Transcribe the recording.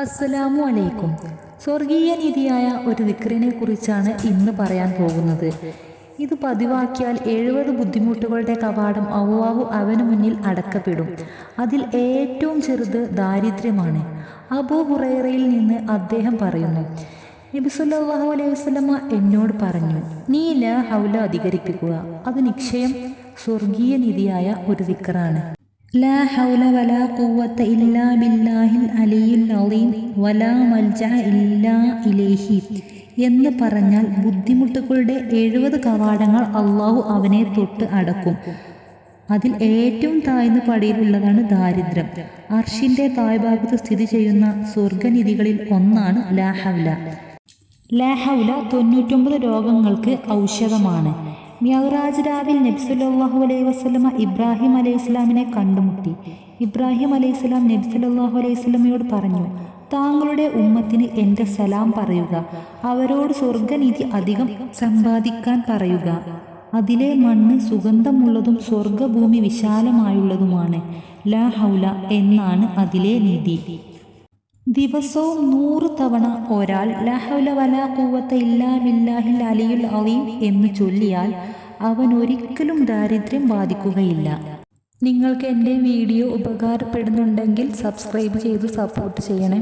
അസ്സലാമു അലൈക്കും. സ്വർഗീയ നിധിയായ ഒരു വിക്രിനെ കുറിച്ചാണ് ഇന്ന് പറയാൻ പോകുന്നത്. ഇത് പതിവാക്കിയാൽ എഴുപത് ബുദ്ധിമുട്ടുകളുടെ കവാടം അവ്വാഹു അവന് മുന്നിൽ അടക്കപ്പെടും. അതിൽ ഏറ്റവും ചെറുത് ദാരിദ്ര്യമാണ്. അബൂ ഹുറൈറയിൽ നിന്ന് അദ്ദേഹം പറയുന്നു നബിസുല്ലാഹു അലൈഹി വസ്ലമ എന്നോട് പറഞ്ഞു നീ ല ഹൗല അധികരിപ്പിക്കുക. അത് നിക്ഷയം സ്വർഗീയ നിധിയായ ഒരു വിക്റാണ് لا حول ولا قوة إلا بالله العلي العظيم ولا ملجأ إلا إليه എന്ന് പറഞ്ഞാൽ ബുദ്ധിമുട്ടുകളുടെ എഴുപത് കവാടങ്ങൾ അള്ളാഹു അവനെ തൊട്ട് അടക്കും. അതിൽ ഏറ്റവും താഴ്ന്ന പടിയിലുള്ളതാണ് ദാരിദ്ര്യം. അർഷിന്റെ തായ്ഭാഗത്ത് സ്ഥിതി ചെയ്യുന്ന സ്വർഗനിധികളിൽ ഒന്നാണ് ലാഹവ്ല ലാഹവ്ല തൊണ്ണൂറ്റൊമ്പത് രോഗങ്ങൾക്ക് ഔഷധമാണ്. മിയറാജ് രാവിൽ നബ്സുല്ലാഹു അലൈഹി വസ്ലമ ഇബ്രാഹിം അലൈഹി ഇസ്ലാമിനെ കണ്ടുമുട്ടി. ഇബ്രാഹിം അലൈഹി സ്വലാം നബ്സുല്ലാഹു അലൈഹി സ്വലമയോട് പറഞ്ഞു താങ്കളുടെ ഉമ്മത്തിന് എന്റെ സലാം പറയുക. അവരോട് സ്വർഗനിധി അധികം സമ്പാദിക്കാൻ പറയുക. അതിലെ മണ്ണ് സുഗന്ധമുള്ളതും സ്വർഗഭൂമി വിശാലമായുള്ളതുമാണ്. ലാ ഹൗല എന്നാണ് അതിലെ നിധി ദിവസവും നൂറ് തവണ ഒരാൾ ലഹൗല വല കൂവത്ത ഇല്ലാ ബില്ലാഹിൽ അലിയുൽ അലീം എന്ന് ചൊല്ലിയാൽ അവൻ ഒരിക്കലും ദാരിദ്ര്യം ബാധിക്കുകയില്ല. നിങ്ങൾക്ക് എന്റെ വീഡിയോ ഉപകാരപ്പെടുന്നുണ്ടെങ്കിൽ സബ്സ്ക്രൈബ് ചെയ്ത് സപ്പോർട്ട് ചെയ്യണേ.